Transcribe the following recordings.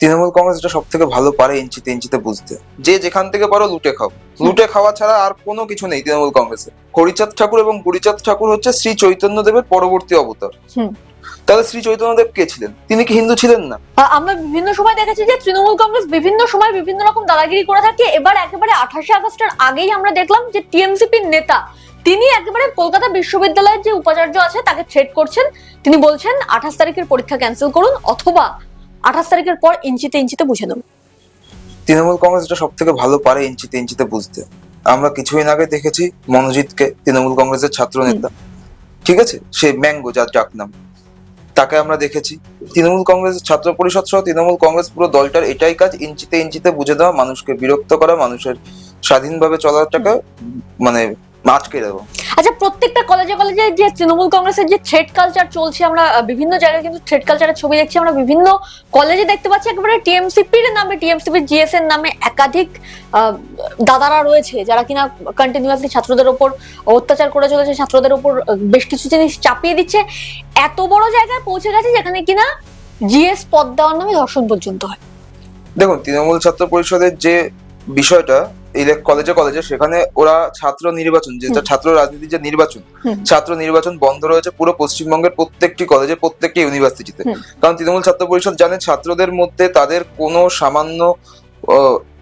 তৃণমূল কংগ্রেস এটা সব থেকে ভালো পারে ইঞ্চিতে ইঞ্চিতে বুঝতে। যে যেখান থেকে পারো লুটে খাও। লুটে খাওয়া ছাড়া আর কোনো কিছু নেই তৃণমূল কংগ্রেসে। হরিচাঁদ ঠাকুর এবং গুরিচাঁদ ঠাকুর হচ্ছে শ্রী চৈতন্য দেবের পরবর্তী অবতার। তাহলে শ্রী চৈতন্য দেব কে ছিলেন? তিনি কি হিন্দু ছিলেন না? আমরা বিভিন্ন সময় দেখেছি যে তৃণমূল কংগ্রেস বিভিন্ন সময় বিভিন্ন রকম দাদাগিরি করে থাকে। এবার একেবারে আঠাশে আগস্টের আগেই আমরা দেখলাম যে টিএমসিপির নেতা তিনি একেবারে কলকাতা বিশ্ববিদ্যালয়ের যে উপাচার্য আছে তাকে থ্রেট করছেন। তিনি বলছেন আঠাশ তারিখের পরীক্ষা ক্যান্সেল করুন অথবা আঠাশ তারিখের পর ইঞ্চিতে ইঞ্চিতে বুঝে নেব। তৃণমূল কংগ্রেস এটা সব থেকে ভালো পারে ইঞ্চিতে ইঞ্চিতে বুঝতে। আমরা কিছুদিন আগে দেখেছি মনোজিৎকে তৃণমূল কংগ্রেসের ছাত্র নেতা ঠিক আছে? সে ম্যাঙ্গো, যার ডাক নাম। তাকে আমরা দেখেছি। তৃণমূল কংগ্রেস ছাত্র পরিষদ সহ তৃণমূল কংগ্রেস পুরো দলটার এটাই কাজ, ইঞ্চিতে ইঞ্চিতে বুঝে দেওয়া, মানুষকে বিরক্ত করা, মানুষের স্বাধীনভাবে চলাটাকে মানে আটকে দেওয়া আচ্ছা প্রত্যেকটা কলেজে কলেজে যে তৃণমূল কংগ্রেসের যে থ্রেড কালচার চলছে আমরা বিভিন্ন জায়গায় কিন্তু থ্রেড কালচারের ছবি দেখছি। আমরা বিভিন্ন কলেজে দেখতে পাচ্ছি একেবারে টিএমসিপির নামে টিএমসিপির জিএস এর নামে একাধিক দাদারা রয়েছে যারা কিনা কন্টিনিউয়াসলি ছাত্রদের ওপর অত্যাচার করে চলেছে ছাত্রদের ওপর বেশ কিছু জিনিস চাপিয়ে দিচ্ছে। এত বড় জায়গায় পৌঁছে গেছে যেখানে কিনা জিএস পদ দেওয়ার নামে ধর্ষণ পর্যন্ত হয়। দেখুন তৃণমূল ছাত্র পরিষদের যে বিষয়টা কলেজে কলেজে সেখানে ওরা ছাত্র নির্বাচন যেটা ছাত্র রাজনীতির যে নির্বাচন ছাত্র নির্বাচন বন্ধ রয়েছে পুরো পশ্চিমবঙ্গের প্রত্যেকটি কলেজে প্রত্যেকটি ইউনিভার্সিটিতে কারণ তৃণমূল ছাত্র পরিষদ জানে ছাত্রদের মধ্যে তাদের কোনো সামান্য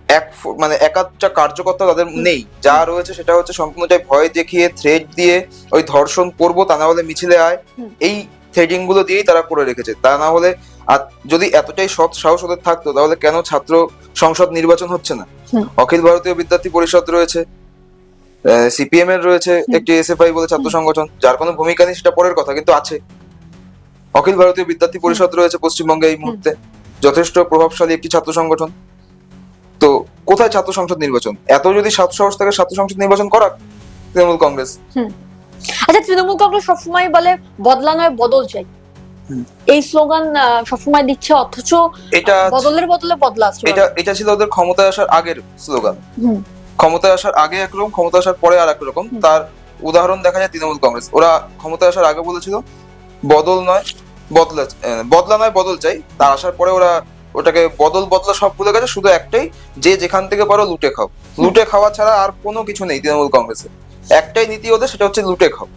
এক মানে একাধটা কার্যকর্তা তাদের নেই। যা রয়েছে সেটা হচ্ছে সম্পূর্ণটাই ভয় দেখিয়ে থ্রেড দিয়ে ওই ধর্ষণ করব তা না হলে মিছিলে আয়। এই থ্রেডিংগুলো দিয়েই তারা করে রেখেছে। তা না হলে আর যদি এতটাই সৎ সাহস ওদের থাকতো তাহলে কেন ছাত্র সংসদ নির্বাচন হচ্ছে না। অখিল ভারতীয় বিদ্যার্থী পরিষদ রয়েছে সিপিএম এর রয়েছে একটি এসএফআই বলে ছাত্র সংগঠন যার কোনো ভূমিকা নেই সেটা পরের কথা কিন্তু আছে। অখিল ভারতীয় বিদ্যার্থী পরিষদ রয়েছে পশ্চিমবঙ্গে এই মুহূর্তে। যথেষ্ট প্রভাবশালী একটি ছাত্র সংগঠন। তো কোথায় ছাত্র সংসদ নির্বাচন? এত যদি সাত সাহস থাকে ছাত্র সংসদ নির্বাচন করা তৃণমূল কংগ্রেস। আচ্ছা তৃণমূল কংগ্রেস সবসময় বলে বদলা নয় বদল চাই। এই স্লোগান সবসময় দিচ্ছে অথচ এটা বদলের বদলে বদলা। এটা এটা ছিল ওদের ক্ষমতায় আসার আগের স্লোগান। ক্ষমতায় আসার আগে একরকম ক্ষমতা আসার পরে আর একরকম। তার উদাহরণ দেখা যায় তৃণমূল কংগ্রেস। ওরা ক্ষমতায় আসার আগে বলেছিল বদল নয় বদলা বদলা নয় বদল চাই। তার আসার পরে ওরা ওটাকে বদল বদলা সব ভুলে গেছে। শুধু একটাই যে যেখান থেকে পারো লুটে খাও। লুটে খাওয়া ছাড়া আর কোনো কিছু নেই তৃণমূল কংগ্রেসে। একটাই নীতি ওদের সেটা হচ্ছে লুটে খাও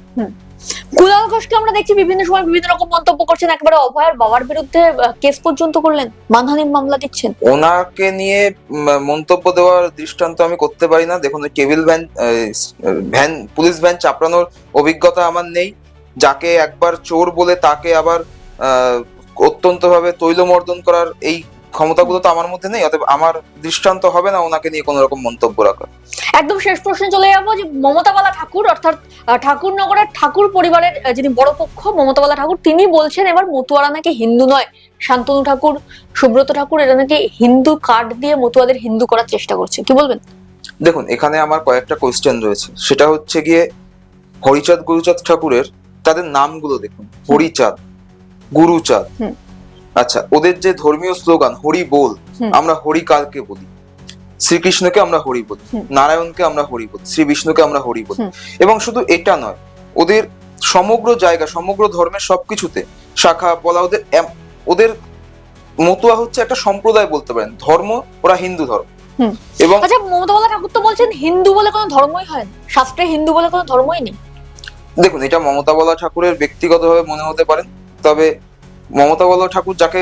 কুণাল ঘোষকে আমরা দেখছি বিভিন্ন সময় বিভিন্ন রকম মন্তব্য করছেন একেবারে অভয়ের বাবার বিরুদ্ধে কেস পর্যন্ত করলেন মানহানির মামলা দিচ্ছেন। ওনাকে নিয়ে মন্তব্য দেওয়ার দৃষ্টান্ত আমি করতে পারি না। দেখুন cable van van police van চাপড়ানোর অভিজ্ঞতা আমার নেই। যাকে একবার চোর বলে তাকে আবার অত্যন্ত ভাবে তৈলমর্দন করার এই ক্ষমতাগুলো তো আমার মধ্যে নেই অতএব আমার দৃষ্টান্ত হবে না ওনাকে নিয়ে কোনো রকম মন্তব্য রাখা একদম শেষ প্রশ্নে চলে যাব যে মমতাবালা ঠাকুর অর্থাৎ ঠাকুরনগরের ঠাকুর পরিবারের যিনি বড় পক্ষ মমতাবালা ঠাকুর তিনি বলছেন এবার মতুয়ারা নাকি হিন্দু নয়। শান্তনু ঠাকুর সুব্রত ঠাকুর এরা নাকি হিন্দু কার্ড দিয়ে মতুয়াদের হিন্দু করার চেষ্টা করছে। কি বলবেন? দেখুন এখানে আমার কয়েকটা কোয়েশ্চেন রয়েছে। সেটা হচ্ছে গিয়ে হরিচাঁদ গুরুচাঁদ ঠাকুরের তাদের নামগুলো দেখুন। হরিচাঁদ গুরুচাঁদ। আচ্ছা ওদের যে ধর্মীয় স্লোগান হরি বল আমরা হরি কালকে বলি। শ্রীকৃষ্ণকে আমরা হরি বলি নারায়ণকে আমরা হরি বলি শ্রী বিষ্ণুকে আমরা হরি বলি। এবং শুধু এটা নয় ওদের সমগ্র জায়গা সমগ্র ধর্মের সবকিছুতে শাখা বলা ওদের ওদের মতুয়া হচ্ছে একটা সম্প্রদায় বলতে পারেন ধর্ম ওরা হিন্দু ধর্ম। হুম। এবং আচ্ছা মমতাবালা ঠাকুর তো বলছেন হিন্দু বলে কোনো ধর্মই হয় না শাস্ত্রে হিন্দু বলে কোনো ধর্মই নেই। দেখুন এটা মমতা বলা ঠাকুরের ব্যক্তিগতভাবে মনে হতে পারেন তবে মমতা বলা ঠাকুর যাকে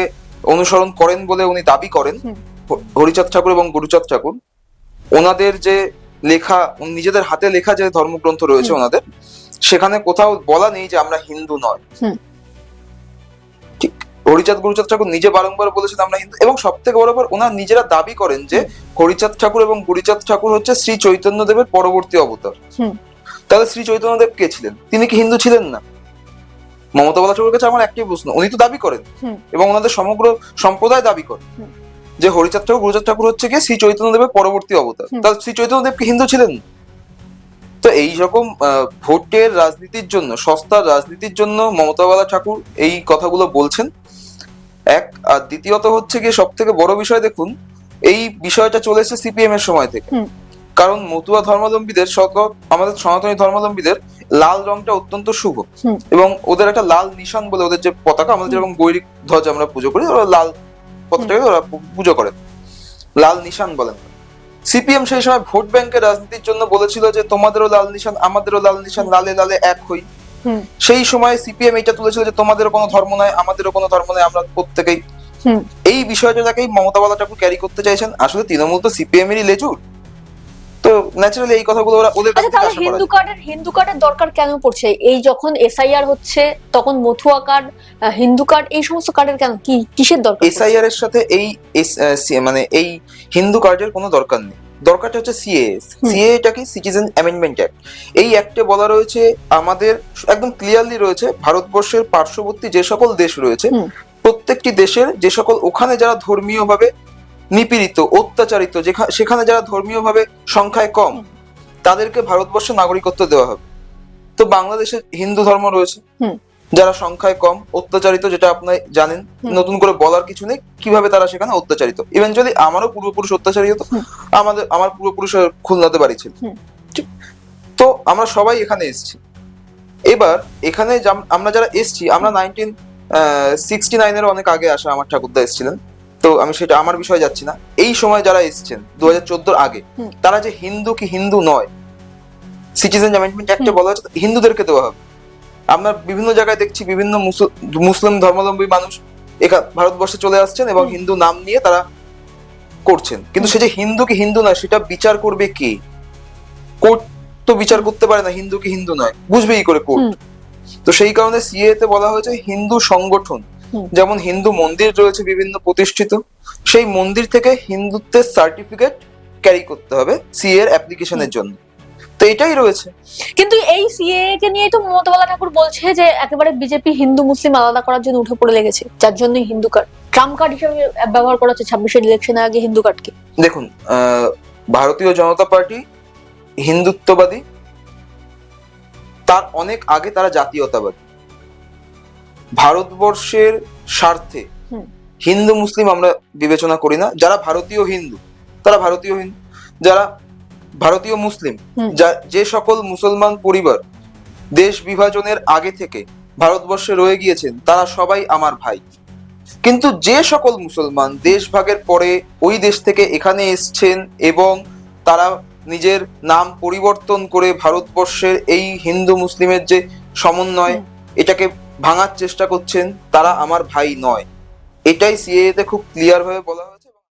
অনুসরণ করেন বলে উনি দাবি করেন হরিচাঁদ ঠাকুর এবং গুরুচাঁদ ঠাকুর ওনাদের যে লেখা নিজেদের হাতে লেখা যে ধর্মগ্রন্থ রয়েছে ওনাদের সেখানে কোথাও বলা নেই যে আমরা হিন্দু নয়। ঠিক হরিচাঁদ গুরুচাঁদ ঠাকুর নিজে বারংবার বলেছেন আমরা হিন্দু এবং সব থেকে বড় ওনার নিজেরা দাবি করেন যে হরিচাঁদ ঠাকুর এবং গুরুচাঁদ ঠাকুর হচ্ছে শ্রী চৈতন্য দেবের পরবর্তী অবতার। তাহলে শ্রী চৈতন্য দেব কে ছিলেন? তিনি কি হিন্দু ছিলেন না? মমতা বলা ঠাকুরের কাছে আমার একটাই প্রশ্ন। উনি তো দাবি করেন। এবং ওনাদের সমগ্র সম্প্রদায় দাবি করে। যে হরিচাঁদ ঠাকুর গুরুচাঁদ ঠাকুর হচ্ছে গিয়ে শ্রী চৈতন্য দেবের পরবর্তী অবতার। তাহলে শ্রী চৈতন্য দেব কি হিন্দু ছিলেন? তো এই রকম ভোটের রাজনীতির জন্য সস্তার রাজনীতির জন্য মমতাবালা ঠাকুর এই কথাগুলো বলছেন। এক আর দ্বিতীয়ত হচ্ছে গিয়ে সব থেকে বড় বিষয় দেখুন এই বিষয়টা চলে এসেছে সিপিএম এর সময় থেকে। কারণ মতুয়া ধর্মাবলম্বীদের শত আমাদের সনাতনী ধর্মাবলম্বীদের লাল রংটা অত্যন্ত শুভ। এবং ওদের একটা লাল নিশান বলে ওদের যে পতাকা আমাদের যেরকম গৈরিক ধ্বজ আমরা পুজো করি ওরা লাল পতাকাকে ওরা পুজো করেন লাল নিশান বলেন। সিপিএম সেই সময় ভোট ব্যাংকের রাজনীতির জন্য বলেছিল যে তোমাদেরও লাল নিশান আমাদেরও লাল নিশান লালে লালে এক হই। সেই সময় সিপিএম এটা তুলেছিল যে তোমাদেরও কোনো ধর্ম নয় আমাদেরও কোনো ধর্ম নয় আমরা প্রত্যেকেই এই বিষয়টাকেই মমতা বালা ঠাকুর ক্যারি করতে চাইছেন। আসলে তৃণমূল তো সিপিএম এরই লেজুর। তো ন্যাচারালি এই কথাগুলো ওরা ওদের কাছ আচ্ছা তাহলে হিন্দু কার্ডের হিন্দু কার্ডের দরকার কেন পড়ছে? এই যখন এসআইআর হচ্ছে তখন মথুয়া কার্ড হিন্দু কার্ড এই সমস্ত কার্ডের কেন? কি কিসের দরকার এসআইআর এর সাথে এই মানে এই হিন্দু কার্ডের কোনো দরকার নেই। দরকারটা হচ্ছে সিএএস হুম। সিএ এটা কি? সিটিজেন অ্যামেন্ডমেন্ট অ্যাক্ট এই অ্যাক্টে বলা রয়েছে আমাদের একদম ক্লিয়ারলি রয়েছে ভারতবর্ষের পার্শ্ববর্তী যে সকল দেশ রয়েছে প্রত্যেকটি দেশের যে সকল ওখানে যারা ধর্মীয়ভাবে নিপীড়িত অত্যাচারিত সেখানে যারা ধর্মীয়ভাবে সংখ্যায় কম তাদেরকে ভারতবর্ষে নাগরিকত্ব দেওয়া হবে। তো বাংলাদেশে হিন্দু ধর্ম রয়েছে। যারা সংখ্যায় কম অত্যাচারিত যেটা আপনি জানেন নতুন করে বলার কিছু নেই কীভাবে তারা সেখানে অত্যাচারিত। ইভেন যদি আমারও পূর্বপুরুষ অত্যাচারিত হুম। আমাদের আমার পূর্বপুরুষের খুলনাতে বাড়ি ছিল। তো আমরা সবাই এখানে এসেছি। এবার এখানে আমরা যারা এসেছি আমরা নাইনটিন সিক্সটি নাইনের অনেক আগে আসা আমার ঠাকুরদা এসেছিলেন। তো আমি সেটা আমার বিষয়ে যাচ্ছি না। এই সময় যারা এসেছেন দু হাজার আগে তারা যে হিন্দু কি হিন্দু নয় সিটিজেন অ্যামেন্ডমেন্ট হুম। বলা হচ্ছে হিন্দুদেরকে দেওয়া হবে। আমরা বিভিন্ন জায়গায় দেখছি বিভিন্ন মুসল- মুসলিম ধর্মাবলম্বী মানুষ এখানে ভারতবর্ষে চলে আসছেন এবং হিন্দু নাম নিয়ে তারা করছেন। কিন্তু সে যে হিন্দু কি হিন্দু নয় সেটা বিচার করবে কে? কোর্ট তো বিচার করতে পারে না হিন্দু কি হিন্দু নয় বুঝবে কি করে কোর্ট। তো সেই কারণে সিএ তে বলা হয়েছে হিন্দু সংগঠন। যেমন হিন্দু মন্দির রয়েছে বিভিন্ন প্রতিষ্ঠিত সেই মন্দির থেকে হিন্দুত্বের সার্টিফিকেট ক্যারি করতে হবে সিএ এর অ্যাপ্লিকেশনের জন্য। তো এটাই রয়েছে। কিন্তু এই সিএ কে নিয়ে তো মমতা বালা ঠাকুর বলছে যে একেবারে বিজেপি হিন্দু মুসলিম আলাদা করার জন্য উঠে পড়ে লেগেছে যার জন্যই হিন্দু কার্ড ট্রাম্প কার্ড হিসেবে ব্যবহার করা হচ্ছে ছাব্বিশের ইলেকশনের আগে হিন্দু কার্ডকে দেখুন আহ, ভারতীয় জনতা পার্টি হিন্দুত্ববাদী তার অনেক আগে তারা জাতীয়তাবাদী। ভারতবর্ষের স্বার্থে। হিন্দু মুসলিম আমরা বিবেচনা করি না। যারা ভারতীয় হিন্দু তারা ভারতীয় হিন্দু যারা ভারতীয় মুসলিম যে সকল মুসলমান পরিবার দেশ বিভাজনের আগে থেকে ভারতবর্ষে রয়ে গিয়েছেন তারা সবাই আমার ভাই। কিন্তু যে সকল মুসলমান দেশ ভাগের পরে ওই দেশ থেকে এখানে এসছেন এবং তারা নিজের নাম পরিবর্তন করে ভারতবর্ষের এই হিন্দু মুসলিমের যে সমন্বয় এটাকে ভাঙার চেষ্টা করছেন, তারা আমার ভাই নয়। এটাই সিএ তে খুব ক্লিয়ার ভাবে বলা হয়েছে।